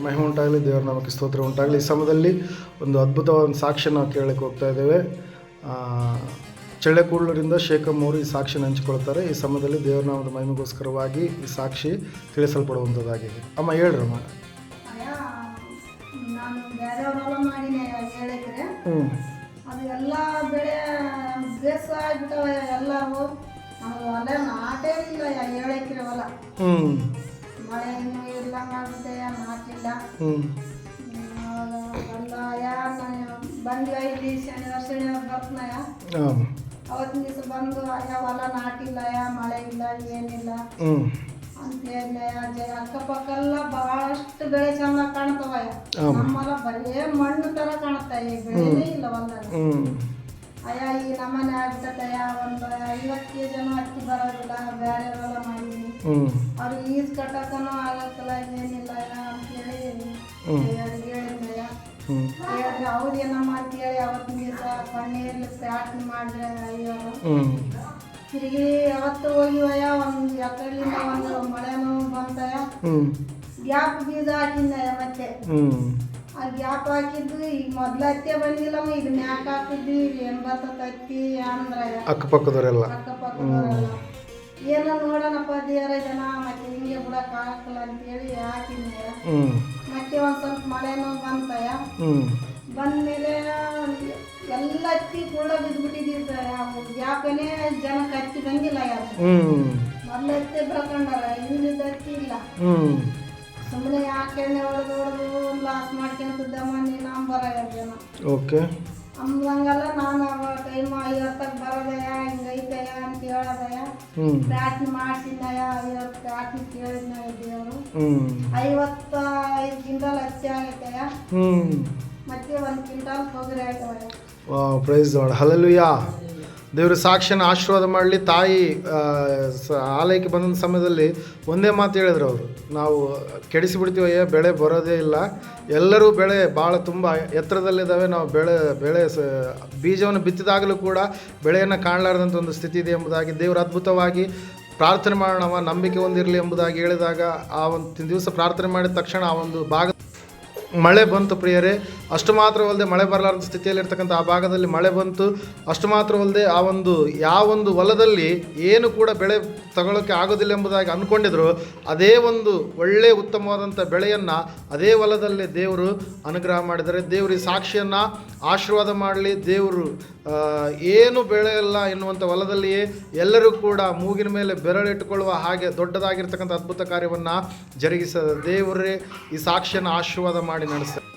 ಮಹಿಮೆ ಉಂಟಾಗಲಿ ದೇವರ ನಾಮಕ್ಕೆ ಸ್ತೋತ್ರ ಉಂಟಾಗಲಿ. ಈ ಸಮಯದಲ್ಲಿ ಒಂದು ಅದ್ಭುತವಾದ ಸಾಕ್ಷಿ ನಾವು ಕೇಳಕ್ಕೆ ಹೋಗ್ತಾ ಇದ್ದೇವೆ. ಆ, ಚಳ್ಳೆಕೂಡ್ಲೂರಿಂದ ಶೇಖಮ್ ಅವರು ಈ ಸಾಕ್ಷಿನ ಹಂಚಿಕೊಳ್ತಾರೆ. ಈ ಸಮಯದಲ್ಲಿ ದೇವರ ನಾಮದ ಮಹಿಮೆಗೋಸ್ಕರವಾಗಿ ಈ ಸಾಕ್ಷಿ ತಿಳಿಸಲ್ಪಡುವಂಥದ್ದಾಗಿದೆ ಅಮ್ಮ ಹೇಳ್ರಮ್ಮ. ಹ್ಞೂ ಅದು ಎಲ್ಲ ಬೆಳೆ ಬೇಸ ಆಗ್ಬಿಟ್ಟವ ಎಲ್ಲವು ನಮ್ಗೆ ಹೊಲ ನಾಟೇ ಇಲ್ಲ ಏಳು ಎಕರೆ ಹೊಲ ಹ್ಞೂ ಮಳೆ ಇನ್ನೂ ಇಲ್ಲ ನಾಟಿಲ್ಲ ಹ್ಞೂ ಎಲ್ಲ ಯಾ ಬಂದ್ವಿ ದಿವಸ ಶನಿವಾರ ಶನಿವಾರ ಬರ್ತನಯ ಹಾಂ ಅವತ್ತಿನ ದಿವಸ ಬಂದು ಅಯ್ಯ ಹೊಲ ನಾಟಿಲ್ಲ ಯಾ ಮಳೆ ಇಲ್ಲ ಏನಿಲ್ಲ. ಅಂತ ಹೇಳಿ ಅಕ್ಕಪಕ್ಕ ಎಲ್ಲ ಬಹಳಷ್ಟು ಬೆಳೆ ಚಂದ ಕಾಣ್ತವ ಹ್ಮ್. ನಮ್ಮಲ್ಲ ಬರೀ ಮಣ್ಣು ತರ ಕಾಣುತ್ತೆ ಈ ಬೆಳೆನೇ ಇಲ್ಲ ಹೊಲ್ದಾಗ ಅಯ್ಯ ಈ ನಮ್ಮನೆ ಆಗ್ಬಿಟ್ಟತಯ್ಯ ಒಂದು ಐವತ್ತು ಕೆ ಜನ ಅಕ್ಕಿ ಬರೋದಿಲ್ಲ ಬೇರೆ ಹೊಲ ಮಾಡೀನಿ ಅವ್ರಿಗೆ ಅವ್ರು ಈಜ್ ಕಟ್ಟಕ್ಕನೂ ಆಗಕ್ಕಲ್ಲ ಏನಿಲ್ಲ. ಹೇಳಿದ್ನಯ್ಯ ಅವತ್ತಿನ ದಿವಸ ಮಾಡಿದ್ರೆ ಅಯ್ಯೋ. ತಿರುಗಿ ಅವತ್ತು ಹೋಗಿವಯ್ಯ ಒಂದು ಎಕರೆಲಿಂದ ಒಂದು ಮಳೆನೂ ಬಂತಯ್ಯ. ಗ್ಯಾಪ್ ಬೀಜ ಹಾಕಿದ್ನಯ್ಯ ಮತ್ತೆ? ಆ ಗ್ಯಾಪ್ ಹಾಕಿದ್ದು ಈಗ ಮೊದ್ಲ ಹತ್ತೆ ಬಂದಿಲ್ಲಮ್ಮ ಇದು ಮ್ಯಾಕ್ ಹಾಕಿದ್ವಿ ಈಗ ಏನ್ ಅಂದ್ರ ಅಕ್ಕಪಕ್ಕದವರೆಲ್ಲ. ಅಕ್ಕಪಕ್ಕದವರೆಲ್ಲ. ಏನೋ ನೋಡೋಣಪ್ಪ ದೇವರ ಜನ ಮತ್ತೆ ಹಿಂಗೆ ಬಿಡಕ್ ಆಗಲ್ಲ ಅಂತೇಳಿ ಹಾಕಿದ್ನಯ್ಯ ಮತ್ತೆ ಮಳೆನೂ ಬಂತಯ್ಯ? ಬಂದಮೇಲೆ ಎಲ್ಲ ಹತ್ತಿ ಕೂಡ ಬಿದ್ಬಿಟ್ಟಿದ್ದ ಯಾಕನೇ ಜನ ಹತ್ತಿ ಬಂದಿಲ್ಲ ಯಾರು ಮೊದಲು ಹತ್ತಿ ಬೆಳ್ಕೊಂಡಾರ ಇನ್ನಿದ್ದ ಹತ್ತಿ ಇಲ್ಲ. ಸುಮ್ಮನೆ ಯಾಕೆ ಹೊಡೆದು ಹೊಡೆದು ಲಾಸ್ ಮಾಡ್ಕೊಂತಿದ್ದ ಮನೆ ಅಂಬರ ಜನ? ಓಕೆ. ಅಂದಂಗಲ್ಲ ನಾನು ಅವ ಟೈಮ್ ಐವತ್ತಕ್ಕೆ ಬರೋದಯ್ಯ ಹಿಂಗೈತಯ್ಯ ಅಂತ ಹೇಳೋದಯ ಪ್ರಾರ್ಥನೆ ಪ್ಯಾಟ್ನಿ ಮಾಡ್ಸಿದ್ದಯ್ಯ ಐವತ್ತು ಪ್ಯಾಟ್ನಿ ಕೇಳಿದ್ನ ದೇವರು. ಐವತ್ತ ಐದು ಕ್ವಿಂಟಲ್ ಆಗೈತಯ್ಯ ಹ್ಞೂ ಮತ್ತೆ ಒಂದು ಕ್ವಿಂಟಾಲ್ ತೊಗರಿ ಪ್ರೈಸ್ ಹಲಲುಯಾ ದೇವರು ಸಾಕ್ಷಿನ ಆಶೀರ್ವಾದ ಮಾಡಲಿ. ತಾಯಿ ಆಲಯಕ್ಕೆ ಬಂದ ಸಮಯದಲ್ಲಿ ಒಂದೇ ಮಾತು ಹೇಳಿದ್ರು ಅವರು. ನಾವು ಕೆಡಿಸಿಬಿಡ್ತೀವಯ್ಯ ಬೆಳೆ ಬರೋದೇ ಇಲ್ಲ. ಎಲ್ಲರೂ ಬೆಳೆ ಭಾಳ ತುಂಬ ಎತ್ತರದಲ್ಲಿದ್ದಾವೆ. ನಾವು ಬೆಳೆ ಬೆಳೆ ಸ ಬೀಜವನ್ನು ಬಿತ್ತಿದಾಗಲೂ ಕೂಡ ಬೆಳೆಯನ್ನು ಕಾಣಲಾರದಂಥ ಒಂದು ಸ್ಥಿತಿ ಇದೆ ಎಂಬುದಾಗಿ ದೇವರು ಅದ್ಭುತವಾಗಿ ಪ್ರಾರ್ಥನೆ ಮಾಡೋಣವ ನಂಬಿಕೆ ಹೊಂದಿರಲಿ ಎಂಬುದಾಗಿ ಹೇಳಿದಾಗ ಆ ಒಂದು ದಿವಸ ಪ್ರಾರ್ಥನೆ ಮಾಡಿದ ತಕ್ಷಣ ಆ ಒಂದು ಭಾಗ ಮಳೆ ಬಂತು ಪ್ರಿಯರೇ. ಅಷ್ಟು ಮಾತ್ರವಲ್ಲದೆ ಮಳೆ ಬರಲಾರದ ಸ್ಥಿತಿಯಲ್ಲಿರ್ತಕ್ಕಂಥ ಆ ಭಾಗದಲ್ಲಿ ಮಳೆ ಬಂತು. ಅಷ್ಟು ಮಾತ್ರವಲ್ಲದೆ ಆ ಒಂದು ಯಾವ ಒಂದು ಹೊಲದಲ್ಲಿ ಏನು ಕೂಡ ಬೆಳೆ ತಗೊಳ್ಳೋಕ್ಕೆ ಆಗೋದಿಲ್ಲ ಎಂಬುದಾಗಿ ಅಂದ್ಕೊಂಡಿದ್ರು ಅದೇ ಒಂದು ಒಳ್ಳೆ ಉತ್ತಮವಾದಂಥ ಬೆಳೆಯನ್ನು ಅದೇ ಹೊಲದಲ್ಲೇ ದೇವರು ಅನುಗ್ರಹ ಮಾಡಿದರೆ ದೇವರು ಈ ಸಾಕ್ಷಿಯನ್ನು ಆಶೀರ್ವಾದ ಮಾಡಲಿ. ದೇವರು ಏನು ಬೆಳೆಯಲ್ಲ ಎನ್ನುವಂಥ ಹೊಲದಲ್ಲಿಯೇ ಎಲ್ಲರೂ ಕೂಡ ಮೂಗಿನ ಮೇಲೆ ಬೆರಳಿಟ್ಟುಕೊಳ್ಳುವ ಹಾಗೆ ದೊಡ್ಡದಾಗಿರ್ತಕ್ಕಂಥ ಅದ್ಭುತ ಕಾರ್ಯವನ್ನು ಜರುಗಿಸ ದೇವರೇ, ಈ ಸಾಕ್ಷಿಯನ್ನು ಆಶೀರ್ವಾದ ಮಾಡಿ ನಡೆಸ್ತಾರೆ.